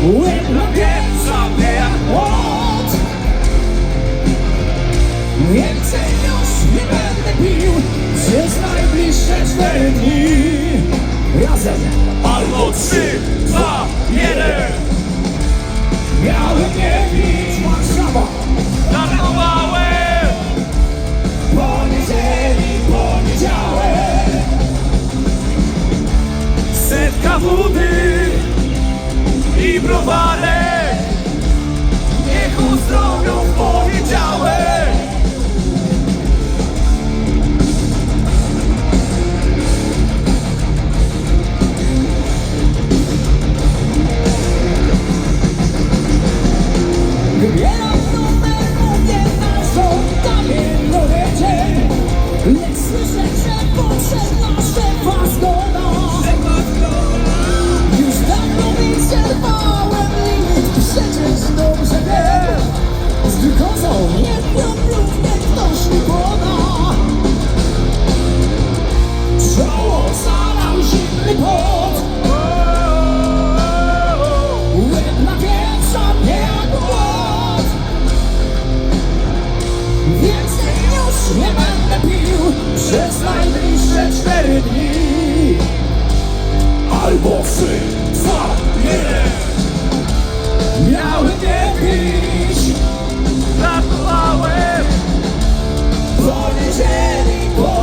When the depths of their heart będę pił Przez najbliższe cztery dni. Razem albo trzy. provare Not the law way. For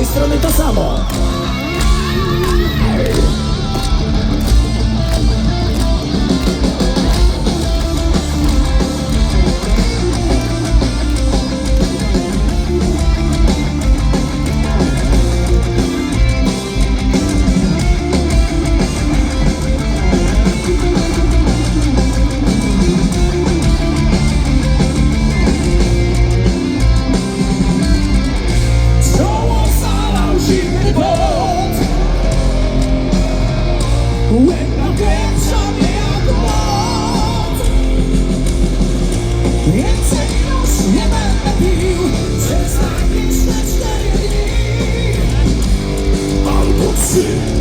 tej strony to samo. przez najbliższe cztery Albo trzy